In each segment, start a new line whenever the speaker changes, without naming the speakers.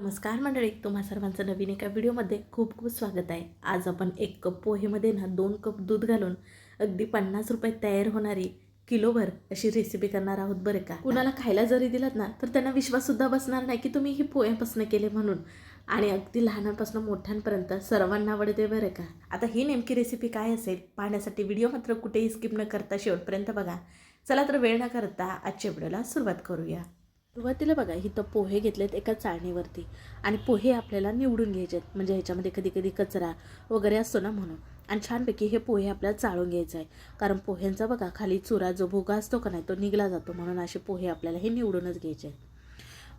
नमस्कार मंडळी तुम्हा सर्वांचं नवीन एका व्हिडिओमध्ये खूप खूप स्वागत आहे. आज आपण एक कप पोहेमध्ये ना दोन कप दूध घालून अगदी पन्नास रुपये तयार होणारी किलोभर अशी रेसिपी करणार आहोत बरं का? कुणाला खायला जरी दिलात ना तर त्यांना विश्वाससुद्धा बसणार नाही की तुम्ही हे पोह्यापासून केले म्हणून. आणि अगदी लहानांपासून मोठ्यांपर्यंत सर्वांना आवडते बरं का? आता ही नेमकी रेसिपी काय असेल पाहण्यासाठी व्हिडिओ मात्र कुठेही स्किप न करता शेवटपर्यंत बघा. चला तर वेळ न करता आजच्या व्हिडिओला सुरुवात करूया. सुरुवातीला बघा इथं पोहे घेतलेत एका चाळणीवरती आणि पोहे आपल्याला निवडून घ्यायचे आहेत म्हणजे ह्याच्यामध्ये कधी कधी कचरा वगैरे असतो ना म्हणून. आणि छानपैकी हे पोहे आपल्याला चाळून घ्यायचं आहे. कारण पोह्यांचा बघा खाली चुरा जो भुगा असतो का नाही तो निघला जातो म्हणून असे पोहे आपल्याला हे निवडूनच घ्यायचे आहेत.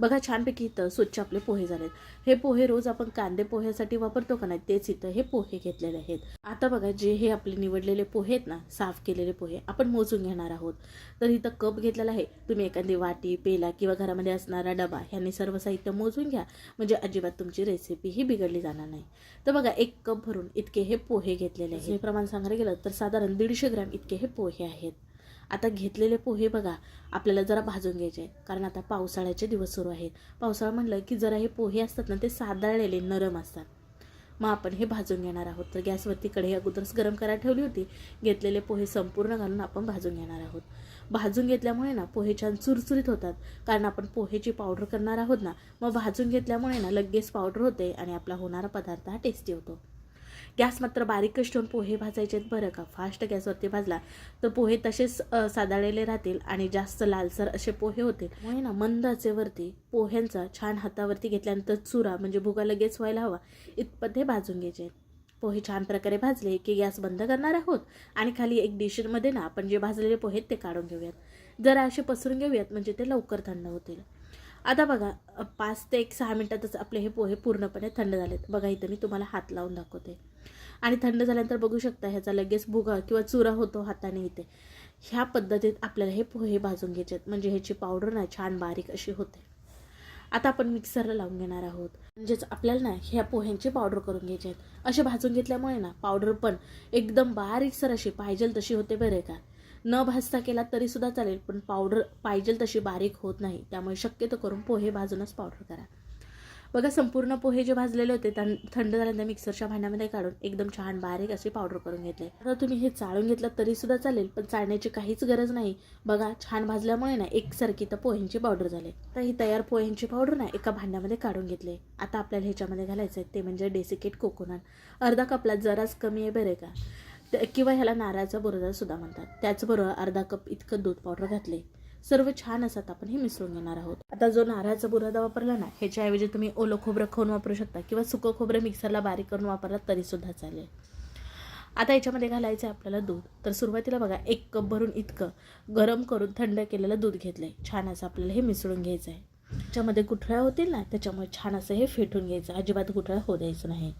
बघा छानपैकी इथं स्वच्छ आपले पोहे झालेत. हे पोहे रोज आपण कांदे पोह्यासाठी वापरतो का नाही तेच इथं हे पोहे घेतलेले आहेत. आता बघा जे हे आपले निवडलेले पोहे आहेत ना साफ केलेले पोहे आपण मोजून घेणार आहोत. तर इथं कप घेतलेला आहे. तुम्ही एखादी वाटी पेला किंवा घरामध्ये असणारा डबा ह्यांनी सर्व साहित्य मोजून घ्या. म्हणजे अजिबात तुमची रेसिपी ही बिघडली जाणार नाही. तर बघा एक कप भरून इतके हे पोहे घेतलेले आहेत. हे प्रमाण सांगायला गेलं तर साधारण दीडशे ग्रॅम इतके हे पोहे आहेत. आता घेतलेले पोहे बघा आपल्याला जरा भाजून घ्यायचे आहे कारण आता पावसाळ्याचे दिवस सुरू आहेत. पावसाळा म्हटलं की जरा हे पोहे असतात ना ते सादळलेले नरम असतात. मग आपण हे भाजून घेणार आहोत. तर गॅसवरती कढई अगोदरच गरम करायला ठेवली होती. घेतलेले पोहे संपूर्ण घालून आपण भाजून घेणार आहोत. भाजून घेतल्यामुळे ना पोहे छान चुरचुरीत होतात. कारण आपण पोहेची पावडर करणार आहोत ना मग भाजून घेतल्यामुळे ना लगेच पावडर होते आणि आपला होणारा पदार्थ हा टेस्टी होतो. गॅस मात्र बारीकच ठेवून पोहे भाजायचे आहेत बरं का? फास्ट गॅसवरती भाजला तर पोहे तसेच अ, साधाळलेले राहतील आणि जास्त लालसर असे पोहे होतील. त्यामुळे ना. मंद आचेवरती पोह्यांचा छान हातावरती घेतल्यानंतर चुरा म्हणजे भुगा लगेच व्हायला हवा. इतपत हे भाजून घ्यायचे पोहे छान प्रकारे भाजले की गॅस बंद करणार आहोत आणि खाली एक डिशमध्ये ना आपण जे भाजलेले पोहे ते काढून घेऊयात. जरा असे पसरून घेऊयात म्हणजे ते लवकर थंड होतील. आता बघा पाच ते एक सहा मिनटातच आपले हे पोहे पूर्णपणे थंड झालेत. बघा इथं मी तुम्हाला हात लावून दाखवते. आणि थंड झाल्यानंतर बघू शकता ह्याचा लगेच भुगा किंवा चुरा होतो हाताने इथे. ह्या पद्धतीत आपल्याला हे पोहे भाजून घ्यायचे आहेत. म्हणजे ह्याची पावडर ना छान बारीक अशी होते. आता आपण मिक्सरला लावून घेणार आहोत. म्हणजेच आपल्याला ना ह्या पोह्यांची पावडर करून घ्यायचे आहेत. असे भाजून घेतल्यामुळे ना पावडर पण एकदम बारीकसर अशी पाहिजे तशी होते बरे का? न भाजता केला तरीसुद्धा चालेल पण पावडर पाहिजे तशी बारीक होत नाही. त्यामुळे शक्यतो करून पोहे भाजूनच पावडर करा. बघा संपूर्ण पोहे जे भाजलेले होते त्यां थंड झाल्यानंतर मिक्सरच्या भांड्यामध्ये काढून एकदम छान बारीक असे पावडर करून घेतले. तर तुम्ही हे चाळून घेतलं तरी सुद्धा चालेल पण चाळण्याची काहीच गरज नाही. बघा छान भाजल्यामुळे ना एकसारखी तर पोह्यांची पावडर झाली. तर ही तयार पोह्यांची पावडर ना एका भांड्यामध्ये काढून घेतले. आता आपल्याला ह्याच्यामध्ये घालायचं आहे ते म्हणजे डेसिकेट कोकोनट. अर्धा कपला जराच कमी आहे बरे का? किंवा ह्याला नारळाचा बुरदा सुद्धा म्हणतात. त्याचबरोबर अर्धा कप इतकं दूध पावडर घातले. सर्व छान असतात आपण हे मिसळून घेणार आहोत. आता जो नारळाचा बुरादा वापरला ना ह्याच्याऐवजी तुम्ही ओलं खोबरं खाऊन वापरू शकता किंवा सुकं खोबरं मिक्सरला बारीक करून वापरला तरी सुद्धा चालेल. आता याच्यामध्ये घालायचं आहे आपल्याला दूध. तर सुरुवातीला बघा एक कप भरून इतकं गरम करून थंड केलेलं दूध घेतलं आहे छान असं आपल्याला हे मिसळून घ्यायचं आहे त्याच्यामध्ये गुठळ्या होतील ना त्याच्यामुळे छान असं हे फेटून घ्यायचं. अजिबात गुठळ्या होऊ द्यायचं नाही.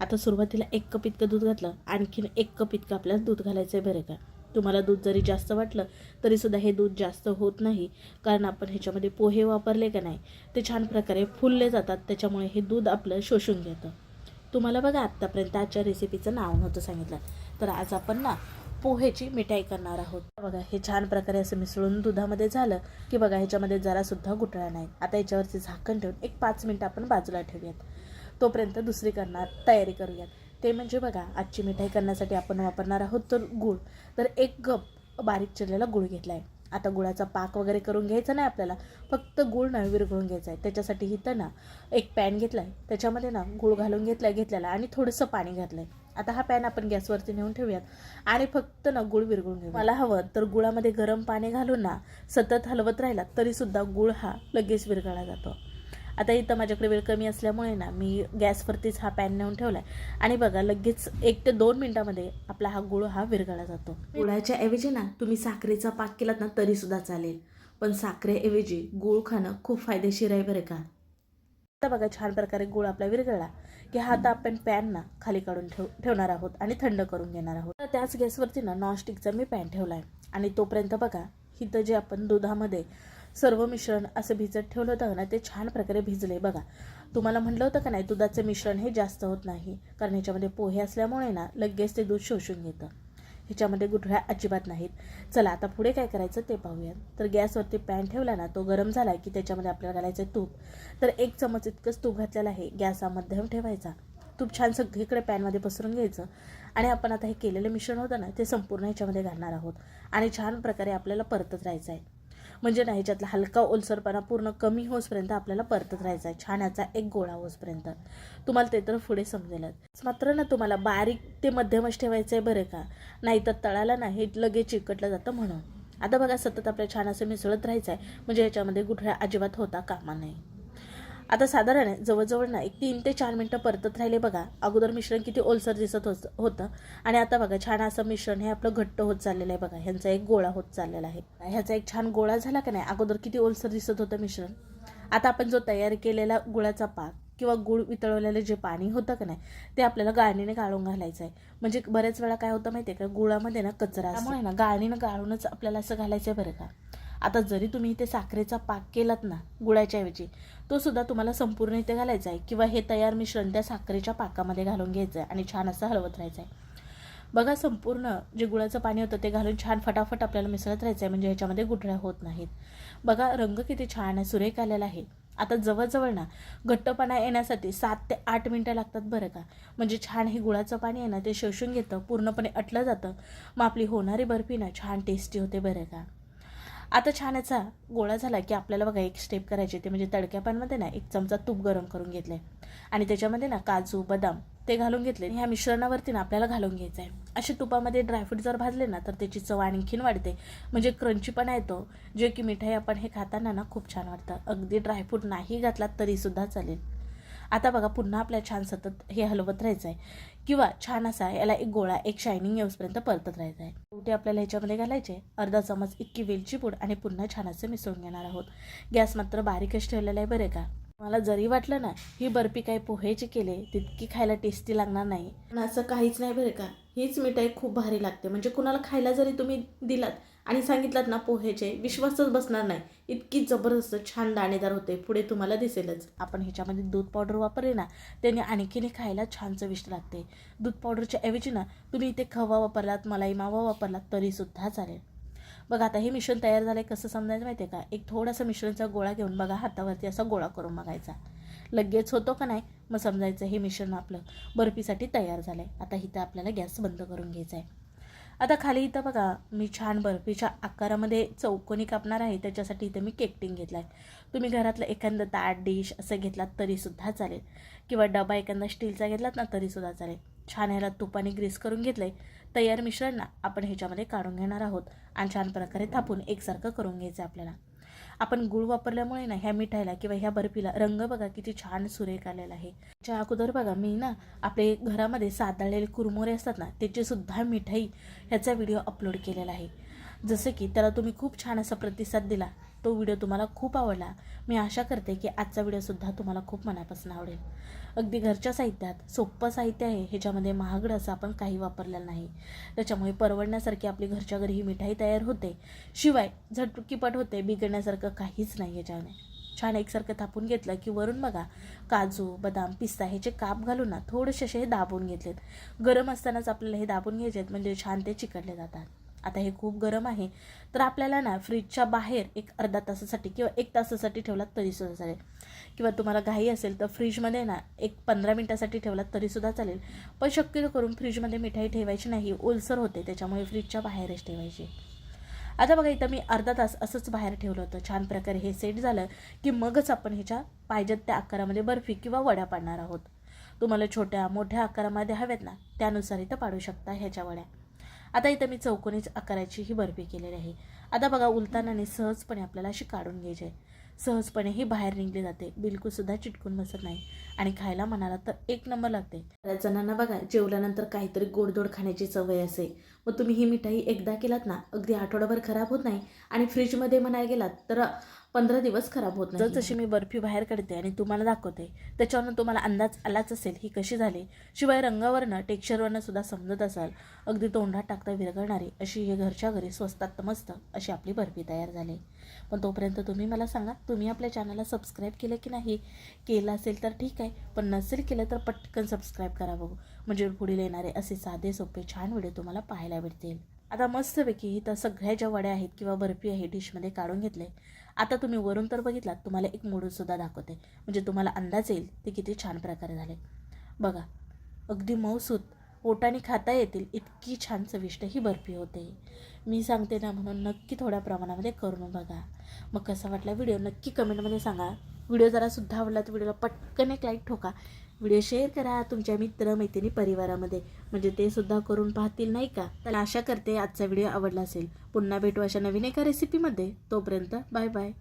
आता सुरुवातीला एक कप इतकं दूध घातलं आणखीन एक कप इतकं आपल्याला दूध घालायचं आहे बरं का. तुम्हाला दूध जरी जास्त वाटलं तरीसुद्धा हे दूध जास्त होत नाही. कारण आपण ह्याच्यामध्ये पोहे वापरले का नाही ते छान प्रकारे फुलले जातात. त्याच्यामुळे हे दूध आपलं शोषून घेतं. तुम्हाला बघा आत्तापर्यंत आजच्या रेसिपीचं नाव नव्हतं सांगितलं. तर आज आपण ना पोहेची मिठाई करणार आहोत. बघा हे छान प्रकारे असं मिसळून दुधामध्ये झालं की बघा ह्याच्यामध्ये जरासुद्धा गुटळा नाही. आता याच्यावरती झाकण ठेवून एक पाच मिनटं आपण बाजूला ठेवूयात. तोपर्यंत दुसरी करणार तयारी करूयात. ते म्हणजे बघा आजची मिठाई करण्यासाठी आपण वापरणार आहोत तर गूळ. तर एक कप बारीक चिरलेला गूळ घेतला आहे आता गुळाचा पाक वगैरे करून घ्यायचा नाही आपल्याला फक्त गूळ ना विरघळून घ्यायचा आहे. त्याच्यासाठी इथं ना एक पॅन घेतला आहे त्याच्यामध्ये ना गूळ घालून घेतला घेतलेला आणि थोडंसं पाणी घातलं आहे आता हा पॅन आपण गॅसवरती नेऊन ठेवूयात आणि फक्त ना गूळ विरघळून घेऊ मला हवं तर गुळामध्ये गरम पाणी घालून ना सतत हलवत राहिला तरीसुद्धा गूळ हा लगेच विरघळला जातो. आता इथं माझ्याकडे वेळ कमी असल्यामुळे ना मी गॅसवरतीच हा पॅन नेऊन ठेवला आहे आणि बघा लगेच एक ते दोन मिनटामध्ये आपला हा गुळ हा विरघळला जातो. गुळाच्या ऐवजी ना तुम्ही साखरेचा पाक केलात ना तरीसुद्धा चालेल. पण साखरेऐवजी गुळ खाणं खूप फायदेशीर आहे बरं का? आता बघा छान प्रकारे गुळ आपला विरघळला की हा आता आपण पॅन ना खाली काढून ठेव ठेवणार आहोत आणि थंड करून घेणार आहोत. तर त्याच गॅसवरती ना नॉनस्टिकचा मी पॅन ठेवला आहे आणि तोपर्यंत बघा इथं जे आपण दुधामध्ये सर्व मिश्रण असं भिजत ठेवलं होतं ना ते छान प्रकारे भिजले बघा. तुम्हाला म्हटलं होतं का नाही दुधाचं मिश्रण हे जास्त होत नाही कारण ह्याच्यामध्ये पोहे असल्यामुळे ना लगेच ते दूध शोषून घेतं ह्याच्यामध्ये गुठळ्या अजिबात नाहीत. चला आता पुढे काय करायचं ते पाहूयात. तर गॅसवरती पॅन ठेवला ना तो गरम झाला की त्याच्यामध्ये आपल्याला घालायचं आहे तूप. तर एक चमच इतकंच तूप घातलेलं आहे गॅस हा मध्यम ठेवायचा. तूप छान सगळीकडे पॅनमध्ये पसरून घ्यायचं. आणि आपण आता हे केलेलं मिश्रण होतं ना ते संपूर्ण ह्याच्यामध्ये घालणार आहोत. आणि छान प्रकारे आपल्याला परतत राहायचं आहे. म्हणजे ना ह्याच्यातला हलका ओलसरपणा पूर्ण कमी होसपर्यंत आपल्याला परतत राहायचा आहे. छानाचा एक गोळा होसपर्यंत. तुम्हाला ते तर पुढे समजेलच. मात्र ना तुम्हाला बारीक ते मध्यमच ठेवायचं आहे बरं का? नाहीतर तळाला ना हे लगेच चिकटलं जातं म्हणून. आता बघा सतत आपल्या छान असं मिसळत राहायचं आहे म्हणजे ह्याच्यामध्ये गुठळ्या अजिबात होता कामा नये. आता साधारण आहे, जवळजवळ ना एक तीन ते चार मिनटं परतत राहिले बघा. अगोदर मिश्रण किती ओलसर दिसत होत होतं. आणि आता बघा छान असं मिश्रण हे आपलं घट्ट होत चाललेलं आहे बघा. ह्यांचा एक गोळा होत चाललेला आहे. ह्याचा एक छान गोळा झाला का नाही? अगोदर किती ओलसर दिसत होतं मिश्रण? आता आपण जो तयार केलेला गुळाचा पाक किंवा गुळ वितळवलेलं जे पाणी होतं का नाही ते आपल्याला गाळणीने गाळून घालायचं आहे. म्हणजे बऱ्याच वेळा काय होतं माहिती आहे का? गुळामध्ये ना कचरा त्यामुळे ना गाळणीनं गाळूनच आपल्याला असं घालायचं आहे बरं का? आता जरी तुम्ही इथे साखरेचा पाक केलात ना गुळाच्या ऐवजी तो सुद्धा तुम्हाला संपूर्ण इथे घालायचा आहे किंवा हे तयार मिश्रण त्या साखरेच्या पाकामध्ये घालून घ्यायचं आहे आणि छान असं हलवत राहायचं आहे. बघा संपूर्ण जे गुळाचं पाणी होतं ते घालून छान फटाफट आपल्याला मिसळत राहायचं आहे म्हणजे ह्याच्यामध्ये गुठळ्या होत नाहीत. बघा रंग किती छान आहे सुरेख आलेला आहे. आता जवळजवळ ना घट्टपणा येण्यासाठी सात ते आठ मिनटं लागतात बरं का. म्हणजे छान हे गुळाचं पाणी आहे ना ते शोषून घेतं पूर्णपणे अटलं जातं. मग आपली होणारी बर्फी ना छान टेस्टी होते बरं का. आता छान याचा गोळा झाला की आपल्याला बघा एक स्टेप करायची ते म्हणजे तडक्या पॅनमध्ये ना एक चमचा तूप गरम करून घेतलं आहे आणि त्याच्यामध्ये ना काजू बदाम ते घालून घेतले. ह्या मिश्रणावरती ना आपल्याला घालून घ्यायचं आहे असे तुपामध्ये ड्रायफ्रूट जर भाजले ना तर त्याची चव आणखीन वाढते. म्हणजे क्रंचीपणा येतो जे की मिठाई आपण हे खाताना ना खूप छान वाटतं. अगदी ड्रायफ्रूट नाही घातलात तरीसुद्धा चालेल. आता बघा पुन्हा आपल्या छान सतत हे हलवत राहायचं आहे. किंवा छान असा याला एक गोळा एक शायनिंग येऊसपर्यंत परतत राहायचं आहे. शेवटी आपल्याला ह्याच्यामध्ये घालायचे अर्धा चमच इतकी वेलची पूड आणि पुन्हा छान असं मिसळून घेणार आहोत. गॅस मात्र बारीकच ठेवलेला आहे बरे का. मला जरी वाटलं ना ही बर्फी काही पोह्याची केले तितकी खायला टेस्टी लागणार नाही. पण असं काहीच नाही बरं का. हीच मिठाई खूप भारी लागते. म्हणजे कुणाला खायला जरी तुम्ही दिलात आणि सांगितलात ना पोहेचे विश्वासच बसणार नाही. इतकी जबरदस्त छान दाणेदार होते. पुढे तुम्हाला दिसेलच. आपण ह्याच्यामध्ये दूध पावडर वापरले ना त्याने आणखीने खायला छान चविष्ट लागते. दूध पावडरच्या ऐवजी ना तुम्ही इथे खवा वापरलात मलाई मावा वापरलात तरीसुद्धा चालेल. बघा आता हे मिश्रण तयार झालं आहे कसं समजायचं माहिती आहे का? एक थोडासा मिश्रणचा गोळा घेऊन बघा हातावरती असा गोळा करून बघायचा. लगेच होतो का नाही? मग समजायचं हे मिश्रण आपलं बर्फीसाठी तयार झालं आहे आता इथं आपल्याला गॅस बंद करून घ्यायचा आहे आता खाली इथं बघा मी छान बर्फीच्या आकारामध्ये चौकोनी कापणार आहे. त्याच्यासाठी इथं मी केकटिंग घेतला आहे तुम्ही घरातलं एखादं ताट डिश असं घेतलात तरीसुद्धा चालेल. किंवा डबा एखादा स्टीलचा घेतलात ना तरीसुद्धा चालेल. छान ह्याला तुपाने ग्रीस करून घेतलं आहे तयार मिश्रण ना आपण ह्याच्यामध्ये काढून घेणार आहोत. आणि छान प्रकारे थापून एकसारखं करून घ्यायचं आपल्याला. आपण गुळ वापरल्यामुळे ना ह्या मिठाईला किंवा ह्या बर्फीला रंग बघा किती छान सुरेख आलेला आहे. च्या अगोदर बघा मी ना आपले घरामध्ये सादळलेले कुरमुरे असतात ना त्याची सुद्धा मिठाई ह्याचा व्हिडिओ अपलोड केलेला आहे. जसं की त्याला तुम्ही खूप छान असा प्रतिसाद दिला तो व्हिडिओ तुम्हाला खूप आवडला. मी आशा करते की आजचा व्हिडिओसुद्धा तुम्हाला खूप मनापासून आवडेल. अगदी घरच्या साहित्यात सोपं साहित्य आहे ह्याच्यामध्ये महागडं असं आपण काही वापरलेलं नाही. त्याच्यामुळे परवडण्यासारखी आपली घरच्या घरी ही मिठाई तयार होते. शिवाय झटकीपट होते बिघडण्यासारखं काहीच नाही याच्यामध्ये छान एकसारखं थापून घेतलं की वरून बघा काजू बदाम पिस्ता ह्याचे काप घालून ना थोडेसे असे हे दाबून घेतलेत. गरम असतानाच आपल्याला हे दाबून घ्यायचे आहेत म्हणजे छान ते चिकटले जातात. आता हे खूप गरम आहे तर आपल्याला ना फ्रीजच्या बाहेर एक अर्धा तासासाठी किंवा एक तासासाठी ठेवलात तरीसुद्धा चालेल. किंवा तुम्हाला घाई असेल तर फ्रीजमध्ये ना एक पंधरा मिनटासाठी ठेवलात तरीसुद्धा चालेल. पण शक्यतो करून फ्रीजमध्ये मिठाई ठेवायची नाही ओलसर होते त्याच्यामुळे फ्रीजच्या बाहेरच ठेवायची. आता बघा इथं मी अर्धा तास असंच बाहेर ठेवलं होतं. छान प्रकारे हे सेट झालं की मगच आपण ह्याच्या पाहिजेत त्या आकारामध्ये बर्फी किंवा वड्या पाडणार आहोत. तुम्हाला छोट्या मोठ्या आकारामध्ये हव्यात ना त्यानुसार इथं पाडू शकता ह्याच्या वड्या. आता इथं मी चौकोनीच आकाराची ही बर्फी केलेली आहे. आता बघा उलतानाने सहजपणे आपल्याला अशी काढून घ्यायची आहे. सहजपणे ही बाहेर निघली जाते. बिलकुलसुद्धा चिटकून बसत नाही आणि खायला म्हणाला तर एक नंबर लागते. बऱ्याच जणांना बघा जेवल्यानंतर काहीतरी गोडधोड खाण्याची सवय असे मग तुम्ही ही मिठाई एकदा केलात ना अगदी आठवडाभर खराब होत नाही आणि फ्रीजमध्ये म्हणायला गेलात तर पंधरा दिवस खराब होत नाही. जशी मी बर्फी बाहेर काढते आणि तुम्हाला दाखवते त्याच्यावरनं तुम्हाला अंदाज आलाच असेल ही कशी झाली. शिवाय रंगावरनं टेक्स्चरवरनं सुद्धा समजत असाल अगदी तोंडात टाकता विरघळणारी अशी हे घरच्या घरी स्वस्तात मस्त अशी आपली बर्फी तयार झाली. पण तोपर्यंत तुम्ही मला सांगा तुम्ही आपल्या चॅनलला सबस्क्राईब केलं की नाही? केलं असेल तर ठीक आहे पण नसेल केलं तर पटकन सबस्क्राईब करा बघू. म्हणजे पुढील येणारे असे साधे सोपे छान व्हिडिओ तुम्हाला पाहायला भेटतील. आता मस्तपैकी इथं सगळ्या ज्या वड्या आहेत किंवा बर्फी आहे डिशमध्ये काढून घेतले. आता तुम्ही वरून तर बघितलात तुम्हाला एक मोडूनसुद्धा दाखवते. म्हणजे तुम्हाला अंदाज येईल ते किती छान प्रकारे झाले. बघा अगदी मऊसूत ओटाने खाता येतील इतकी छान चविष्ट ही बर्फी होते. मी सांगते ना म्हणून नक्की थोड्या प्रमाणामध्ये करून बघा. मग कसा वाटला व्हिडिओ नक्की कमेंटमध्ये सांगा. व्हिडिओ जरासुद्धा आवडला तर व्हिडिओला पटकन एक लाईक ठोका. व्हिडिओ शेअर करा तुमच्या मित्र मैत्रिणी परिवारामध्ये. म्हणजे ते सुद्धा करून पाहतील नाही का? तर आशा करते आजचा व्हिडिओ आवडला असेल. पुन्हा भेटू अशा नवीन एका रेसिपीमध्ये तोपर्यंत बाय बाय.